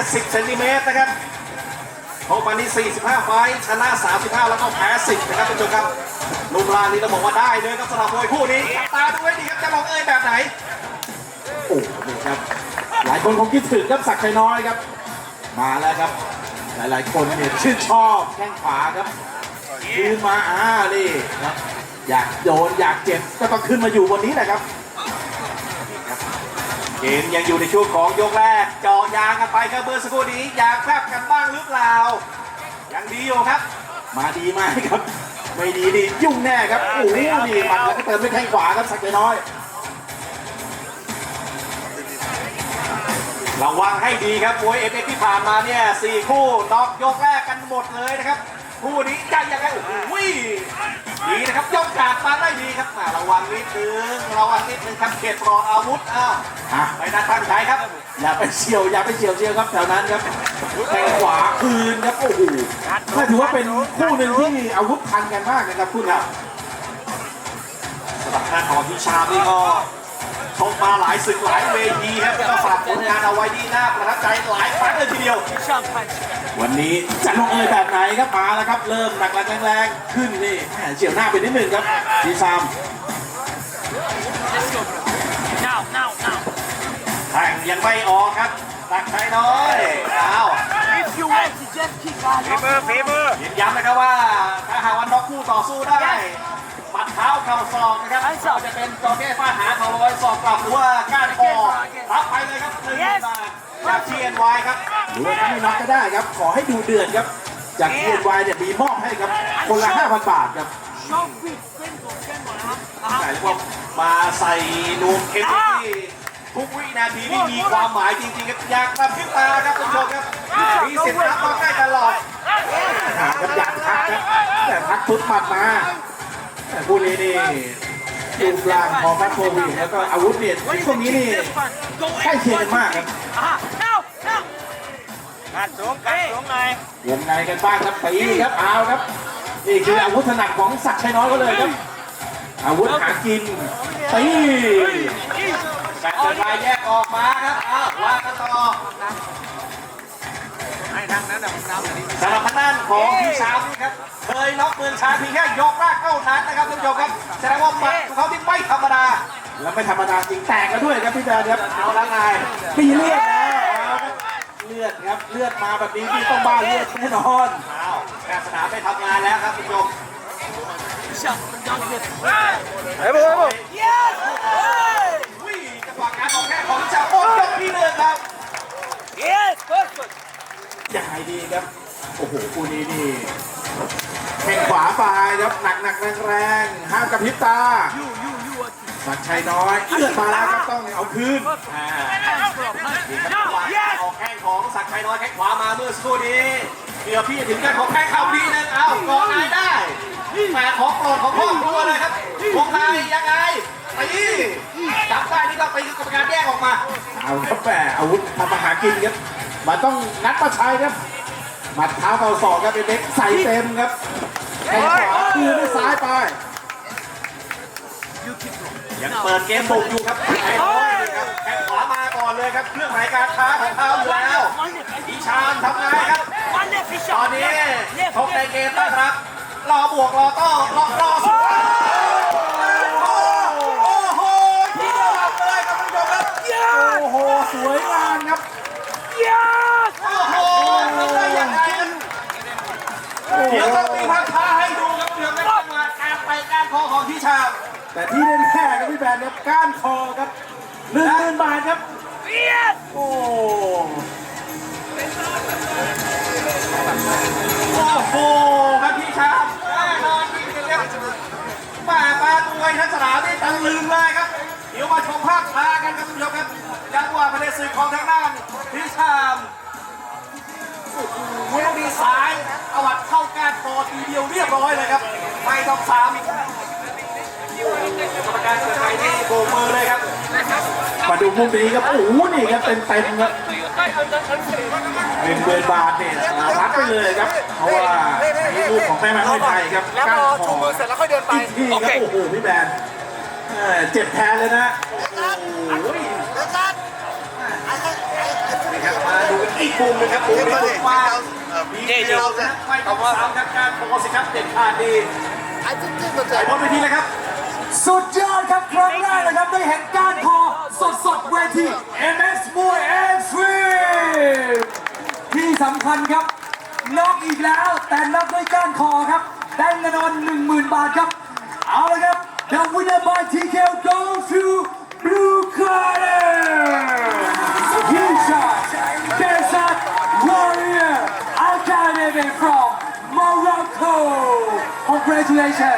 170เซนติเมตรนะครับชกมานี่45 ไฟท์ชนะ 35 แล้วก็แพ้ 10 นะครับท่านผู้ชมครับลูกลางนี่ต้องบอกว่าได้เลยครับสำหรับมวยคู่นี้จับตาดูไว้ดีครับจะลองเอ้ยแบบไหน โอ้โหนี่ครับ หลายคนคงคิดถึงครับศักดิ์ชัยน้อยครับ มาแล้วครับ หลายๆคนเนี่ยชื่นชอบแข้งขวาครับยืนมาอ่านี่ครับอยากโดนอยากเจ็บก็ต้องขึ้นมาอยู่บนนี้แหละครับ เกมยังอยู่ในช่วงของยกแรกเจาะยางกันไปครับเบอร์สกครู่นี้อยากแฟบกันบ้างหรือเปล่า ยังดีอยู่ครับ มาดีมากครับ ไม่ดีนี่ยุ่งแน่ครับโอ้โหนี่มัดแล้วก็เติมด้วยแข้งขวาครับศักดิ์ชัยน้อยระวังให้ดีครับมวยเอฟเอที่ผ่านมาเนี่ยสี่คู่น็อกยกแรกกันหมดเลยนะครับ คู่นี้จะยังไงโอ้โหดีนะครับยกกาดมาได้ดีครับอ่าระ วังนิดนึงระวังนิดนึงครับเขตปลอดอาวุธอ้าวอะไปนัดทางใช้ครับอย่าไปเฉียวอย่าไปเฉียวเชียวครับแถวนั้นครับแข้งขวาคืนครับโอ้โหก็ถือว่าเป็นคู่หนึ่งที่อาวุธทันกันมากนะครับคู่นี้สำหรับทางของพิชามนี่ก็ชกมาหลายศึกหลายเวทีครับแล้วก็ฝากผลงานเอาไว้ดีน่าประทับใจหลายครั้งเลยทีเดียว วันนี้จะลงเอยแบบไหนครับมาแล้วครับ เริ่มหนักแรงๆขึ้นนี่แหม่เฉียวหน้าไปนิดหนึ่งครับดีซาม ยังไม่ออกครับ ตักชัยน้อยอ้าว If you want to just kick out, favor, favor. ยืนย้ำนะครับว่าถ้าหากว่าน็อกคู่ต่อสู้ได้หมัดเท้าเข่าศอกนะครับก็จะเป็นจอแก้ฟาดหาเข่าลอยศอกกลับหรือว่าก้านคอรับไปเลยครับหนึ่งหมื่นบาทจากทีเอ็นวายครับหรือว่าถ้าไม่น็อกก็ได้ครับ ขอให้ดูเดือดครับ จากเทียนวายเนี่ยมีมอบให้ครับ คนละ 5,000 บาทครับ Show big symbol, symbol, huh? แต่เรียกว่ามาใส่นวมเข้มที่ ทุกวินาทีนี่มีความหมายจริงๆครับอยากกระพริบตาครับท่านผู้ชมครับมีเสียงรับมาใกล้ตลอดหาครับอยากทักครับแต่ทักทุบหมัดมาแต่คู่นี้นี่ดูกลางพอมัดโควิดแล้วก็อาวุธเนี่ยช่วงนี้นี่ Go ใกล้เคียงกันมากครับ Aha, now, now. กัดสูงกัดสูงหน่อยวงในกันบ้างครับตีครับเอาครับนี่คืออาวุธถนัดของศักดิ์ชัยน้อยก็เลยครับอาวุธหากินตี แบ่งกันมาแยกออกมาครับอ้าวว่ากันต่อให้ทางนั้นนะผมน้ำแบบนี้สำหรับทางด้านของพี่ชามนี่ครับ เคยน็อกเมืองชาเพียงแค่ยกแรกเท่านั้นนะครับท่านผู้ชมครับแสดงว่าหมัดของเขาที่ไม่ธรรมดา แล้วไม่ธรรมดาจริงแตกกันด้วยครับพี่แดนครับเอาละไงมีเลือดแล้วเอาครับเลือดครับเลือดมาแบบนี้พี่ต้องบ้าเลือดแน่นอนเอาแพทย์สนามไม่ทำงานแล้วครับท่านผู้ชม Shot, down this. เฮ้ยเฮ้ย Yes! Hey! วิ่ง จังแข้งของพี่ชามหมดยกที่หนึ่งครับ Yes! Good, good. ยังไงดีครับ โอ้โหคู่นี้นี่แข้งขวาไปครับหนักหนักแรงแรงห้ามกระพริบตาสักดิ์ชัยน้อยเลือดมาแล้วครับต้องเอาคืนอ่า hands for a punch. จังหวาร yes! ออกแข้งของศักดิ์ชัยน้อยแข้งขวามาเมื่อสักครู่นี้เดี๋ยวพี่ถึงกันของแข้งเข่าดีนึงเอ้าก่อนไหนได้แหมของโปรดของพ่อครัวเลยครับวงในยังไงตีจับได้นี่ ก็ตีกรรมการแยกออกมา เอาครับแหมอาวุธทำมาหากินครับมันต้องงัดมาใช้ครับหมัดเท้าเข่าศอกครับเป็นเด็กใส่เต็มครับแข้งขวาคืนด้วยซ้ายไป You keep going. ยังเปิดเกมบุกอยู่ครับไอ้น้อยนี่ครับแข้งขวามาก่อนเลยครับ เครื่องหมายการค้าของเขาอยู่แล้ว One left, อีชามทำไงครับ one left, he ตอน shot. นี้ Left, ชกใน left. เกมนะครับ รอบวกรอต้อรอรอสุดโอ้โหที่ยอดเลยครับคุณผู้ชมครับ โอ้โห สวยงามครับ Yes! โอ้โหทำได้ยังไงครับ โอ้โห เดี๋ยวต้องมีภาพช้าให้ดูครับเดี๋ยวไม่ต้องมาการไปการคอของพี่ชามแต่ที่แน่ๆครับพี่แบนครับก้านคอครับหนึ่งหมื่นบาทครับ Yes! โอ้โอ้โหครับพี่ชามแน่นอนจริงๆครับมาปาตัวทั้งสนามนี่ตะลึงเลยครับ เดี๋ยวมาชมภาพช้ากันครับคุณผู้ชมครับจังหวะประเด็นศึกของทางด้านพี่ รียบร้อยเลยครับ ไม่ต้องซ้ำกรรมการเกิดไทยนี่โบกมือเลยครับ มาดูมุมนี้ครับ โอ้โห นี่ครับเต็มเต็มๆครับหนึ่งหมื่นบาทเนี่ยรับไปเลยครับ เพราะว่านี่ลูกของแม่แม่ไม่ไทยครับแล้วก้าพนอคชูอมือเสร็จแล้วค่อยเดินไปอีกทีครับโอ้โห พี่แบนเอ่อเจ็บแทนเลยนะโอ้โหนี่ครับมาดูอีกมุมหนึงครับมุมนี้กว้า งมีเดียวนะไม่ต้องซ้ำครับการโพสครับเด็ดขาดดีไปบนเวทีเลยครับ สุดยอดครับครั้งแรกนะครับได้เห็นการคอสดสดเวที MS มวย M3 ที่สำคัญครับน็อกอีกแล้วแต่น็อกด้วยก้านคอครับได้เงินรางวัล10,000 บาทครับ เอาละครับ The winner by TKO goes to Blue Corner Congratulations